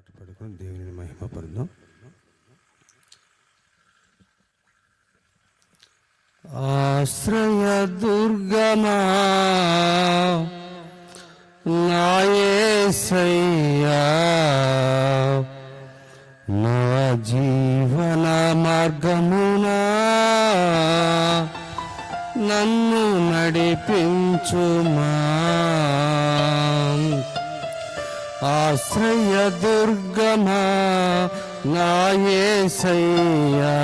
పాట పడుకొని దేవుని మహిమ పరుద్దాం ఆశ్రయ దుర్గమా నాయే సై ఆశ్రయ దుర్గమా నాయసయ్యా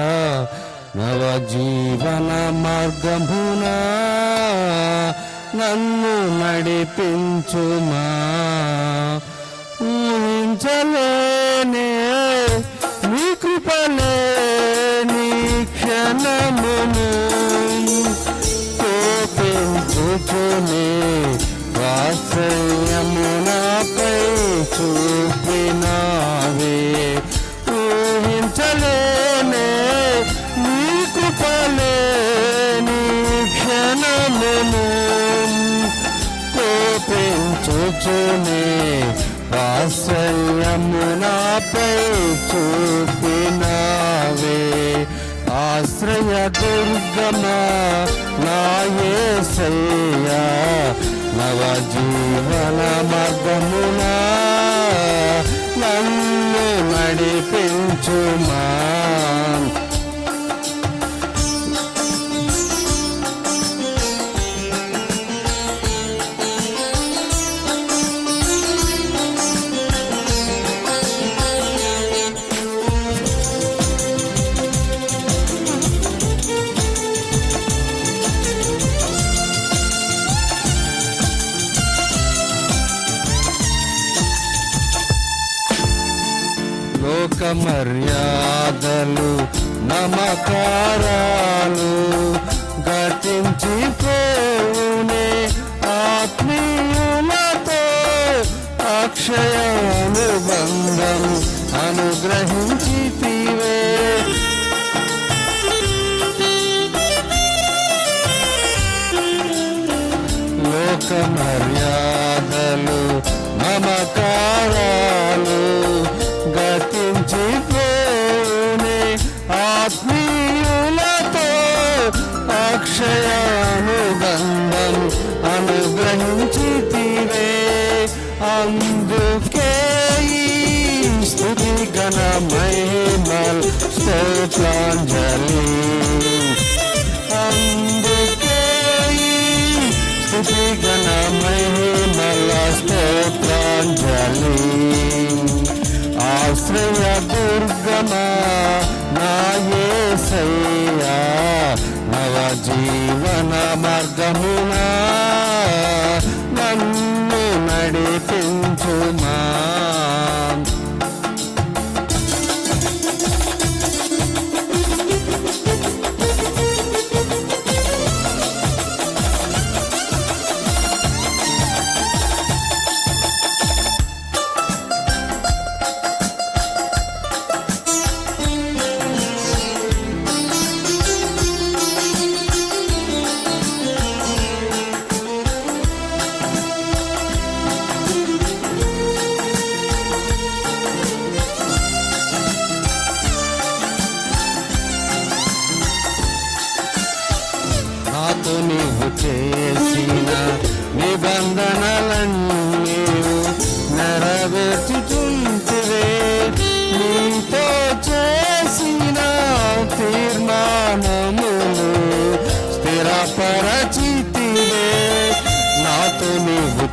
నవ జీవన మార్గమునా నన్ను నడిపించుమా. ఊహించలేనే నీ కృపలేని క్షణమును కోపించుచునే వాత్సల్యమునాపై చూపినావే. ఊహించలేనే నీ కృపలేని క్షణమును కోపించుచునే. వాత్సల్యమునాపై చూపినావే. ఆశ్రయ దుర్గమా నాయసయ్యా నవ జీవన లోక మర్యాదలు నమకారాలు గతించిపోనే ఆత్మీయులతో అక్షయ అనుబంధం అనుగ్రహించితివే. లోక మర్యాదలు నమకారాలు అక్షయానుబంధం అనుగ్రహించితివే అందుకే ఈ స్థుతి గణ మహిమల్ స్తోత్రాంజలి అందుకే ఈ స్థుతి గణ మహిమల స్తోత్రాంజలి ఆశ్రయ దుర్గమా నాయసయ్యా నవ జీవన మార్గమునా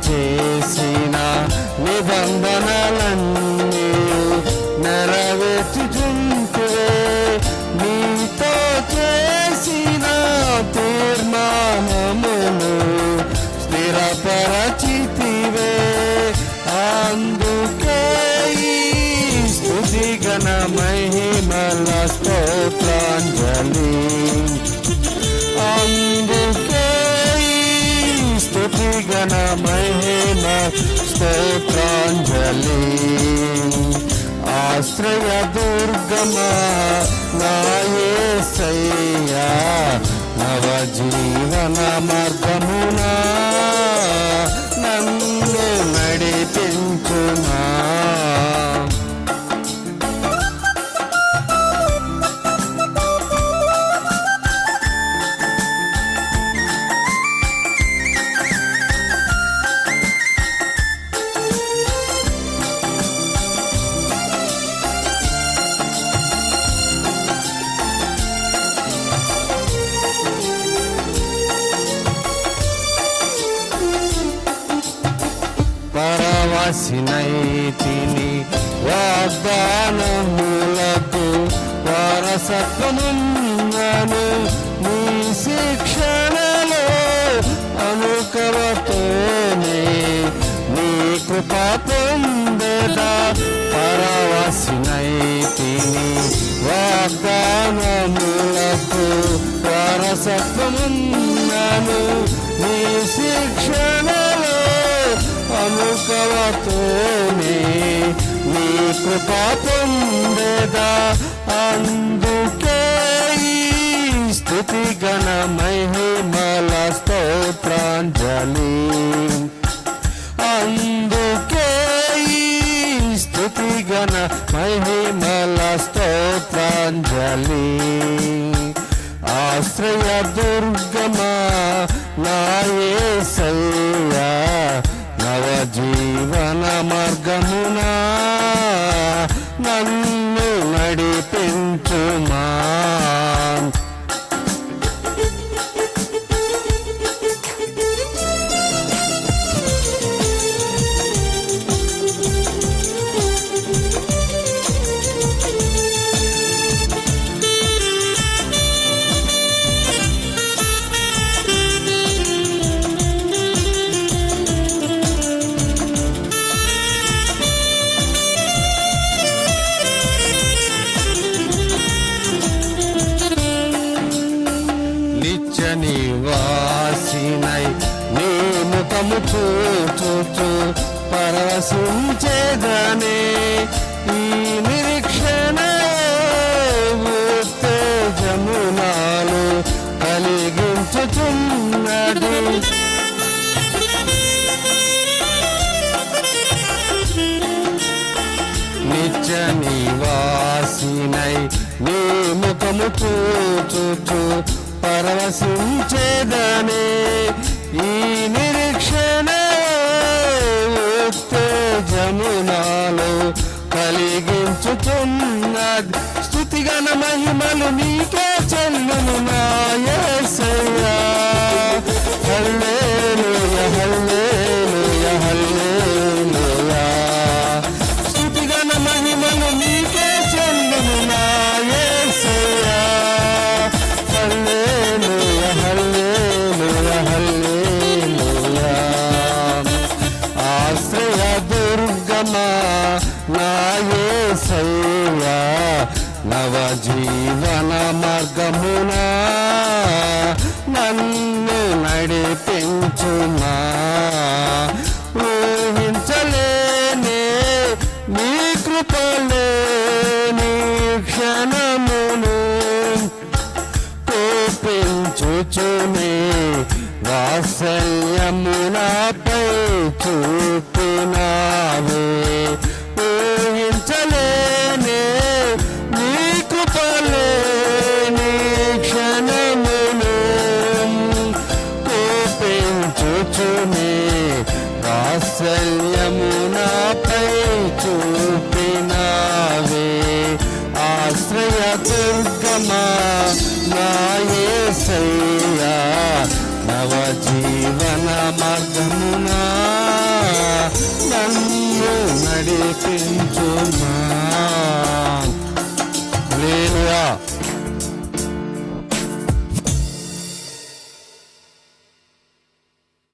చేసిన నిబంధనలన్నీ నెరవేర్చుచుంటివే నీతో చేసిన తీర్మానములు స్థిరపరచితివే. అందుకే స్థుతి గణ మహిమల స్తోత్రాంజలి. అందుకే స్థుతి గణ మహిమ స్తోత్రాంజలి ఆశ్రయ దుర్గమా నాయసయ్యా నవ జీవన మార్గమునా. పరవాసినైతిని వాగ్దానములకు వారసత్వమున్నాను నీ శిక్షణలో అనుకవతోనే నీ కృప పొందదా పరవాసినైతిని వాగ్దానములకు వారసత్వమున్నాను నీ శిక్షణ కృపతోనే నీ కృప పొందదా. అందుకే స్థుతి గణ మహిమల స్తోత్రాంజలి. అందుకే స్థుతి గణ మహిమల స్తోత్రాంజలి. ఆశ్రయ దుర్గమా నాయ నివాసినై నీ ముఖము చూచుచు పరవశించేదనే ఈ నిరీక్షణ ఉత్తేజమునాలు కలిగించుచున్నది. నిత్య నివాసినై నీ ముఖము చూచుచు పరవశించేదనే ఈ నిరీక్షణ ఉత్తేజమునాలో కలిగించుతున్నది స్థుతిగణ మహిమలు నీకే చెల్లును నాయసయ్యా. హల్లెలూయ హల్లే దుర్గమా నాయసయ్యా నవ జీవన మార్గమునా? నన్ను నడిపించుమా? ఊహించలేనే నీ కృపలేని క్షణమును కోపించుచునే వాత్సల్యమునాపై చూపినావే.